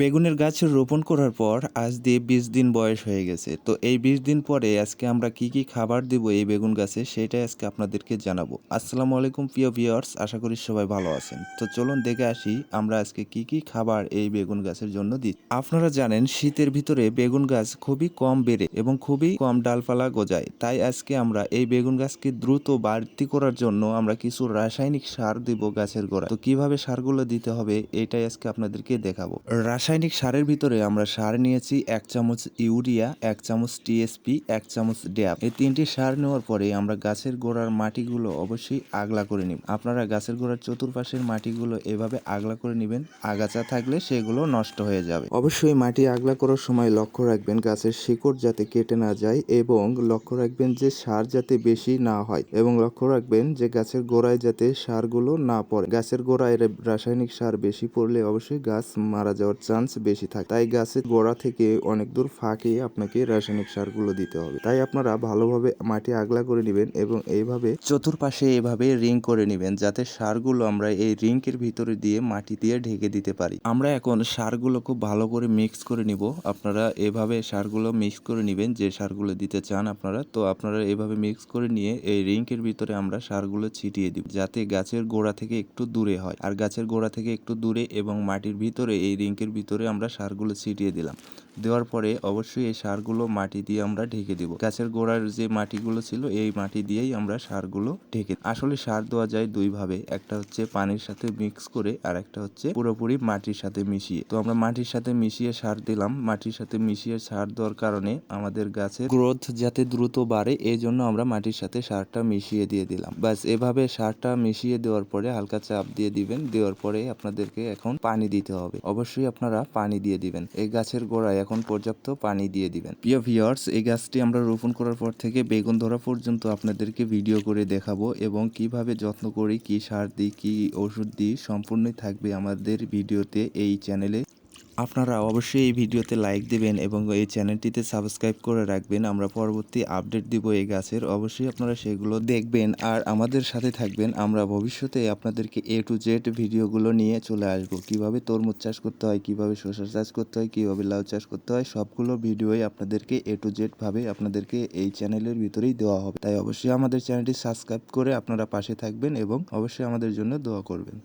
বেগুনের গাছ রোপণ করার পর আজ দিয়ে বিশ দিন বয়স হয়ে গেছে। তো এই বিশ দিন পরে আজকে আমরা কি কি খাবার দিব এই বেগুন গাছে সেটাই আজকে আপনাদেরকে জানাব। আসসালামু আলাইকুম প্রিয় ভিউয়ার্স, আশা করি সবাই ভালো আছেন। তো চলুন দেখে আসি আমরা আজকে কি কি খাবার এই বেগুন গাছের জন্য দিই আপনারা জানেন শীতের ভিতরে বেগুন গাছ খুবই কম বেড়ে এবং খুবই কম ডালপালা গজায়। তাই আজকে আমরা এই বেগুন গাছকে দ্রুত বাড়তি করার জন্য আমরা কিছু রাসায়নিক সার দিব গাছের গোড়া তো কীভাবে সারগুলো দিতে হবে এটাই আজকে আপনাদেরকে দেখাবো। রাসায়নিক সারের ভিতরে আমরা সার নিয়েছি এক চামচ ইউরিয়া, এক চামচ টিএসপি এক চামচ ড্যাপ। এই তিনটি সার নেওয়ার পরে আমরা গাছের গোড়ার মাটিগুলো অবশ্যই আগলা করে নিব। আপনারা গাছের গোড়ার চতুর্পাশের মাটিগুলো এভাবে আগলা করে নেবেন, আগাছা থাকলে সেগুলো নষ্ট হয়ে যাবে। অবশ্যই মাটি আগলা করার সময় লক্ষ্য রাখবেন গাছের শিকড় যাতে কেটে না যায় এবং লক্ষ্য রাখবেন যে সার যাতে বেশি না হয় এবং লক্ষ্য রাখবেন যে গাছের গোড়ায় যাতে সারগুলো না পড়ে। গাছের গোড়ায় রাসায়নিক সার বেশি পড়লে অবশ্যই গাছ মারা যাওয়ার চান্স বেশি থাকে। তাই গাছের গোড়া থেকে অনেক দূর ফাঁকে আপনাকে রাসায়নিক সারগুলো দিতে হবে। তাই আপনারা ভালোভাবে মাটি আগলা করে নেবেন এবং এইভাবে চতুর্পাশে এভাবে রিং করে নেবেন যাতে সারগুলো আমরা এই রিংকের ভিতরে দিয়ে মাটি দিয়ে ঢেকে দিতে পারি। আমরা এখন সারগুলো খুব ভালো করে মিক্স করে নিব। আপনারা এভাবে সারগুলো মিক্স করে নেবেন, যে সারগুলো দিতে চান আপনারা। তো আপনারা এভাবে মিক্স করে নিয়ে এই রিংকের ভিতরে আমরা সারগুলো ছিটিয়ে দিব যাতে গাছের গোড়া থেকে একটু দূরে হয়। আর গাছের গোড়া থেকে একটু দূরে এবং মাটির ভিতরে এই রিংকের ভিতরে আমরা সারগুলো ছিটিয়ে দিলাম। দেওয়ার পরে অবশ্যই এই সারগুলো মাটি দিয়ে আমরা ঢেকে দিব। গাছের গোড়ার যে মাটিগুলো ছিল, এই মাটি দিয়েই আমরা সারগুলো ঢেকে আসলে সার দেওয়া যায় দুই ভাবে, একটা হচ্ছে পানির সাথে মিক্স করে আর একটা হচ্ছে পুরোপুরি মাটির সাথে মিশিয়ে। তো আমরা মাটির সাথে মিশিয়ে সার দিলাম। মাটির সাথে মিশিয়ে সার দেওয়ার কারণে আমাদের গাছের গ্রোথ যাতে দ্রুত বাড়ে, এই জন্য আমরা মাটির সাথে সারটা মিশিয়ে দিয়ে দিলাম। ব্যাস, এভাবে সারটা মিশিয়ে দেওয়ার পরে হালকা চাপ দিয়ে দিবেন। দেওয়ার পরে আপনাদেরকে এখন পানি দিতে হবে। অবশ্যই আপনারা পানি দিয়ে দিবেন। এই গাছের গোড়ায় এখন পর্যাপ্ত পানি দিয়ে দিবেন। প্রিয় ভিউয়ার্স এই গাছটি আমরা রোপণ করার পর থেকে বেগুন ধরা পর্যন্ত আপনাদেরকে ভিডিও করে দেখাবো এবং কীভাবে যত্ন করি, কি সার দিই, কি ওষুধ দিই, সম্পূর্ণই থাকবে আমাদের ভিডিওতে এই চ্যানেলে আপনারা অবশ্যই এই ভিডিওতে লাইক দিবেন এবং এই চ্যানেলটিতে সাবস্ক্রাইব করে রাখবেন। আমরা পরবর্তী আপডেট দিব এই গাছের। অবশ্যই আপনারা সেগুলো দেখবেন আর আমাদের সাথে থাকবেন। আমরা ভবিষ্যতে আপনাদেরকে এ টু জেড ভিডিওগুলো নিয়ে চলে আসব। কীভাবে তরমুজ চাষ করতে হয়, কীভাবে শসা চাষ করতে হয়, কীভাবে লাউ চাষ করতে হয়, সবগুলো ভিডিওই আপনাদেরকে এ টু জেড ভাবে আপনাদেরকে এই চ্যানেলের ভিতরেই দেওয়া হবে। তাই অবশ্যই আমাদের চ্যানেলটি সাবস্ক্রাইব করে আপনারা পাশে থাকবেন এবং অবশ্যই আমাদের জন্য দোয়া করবেন।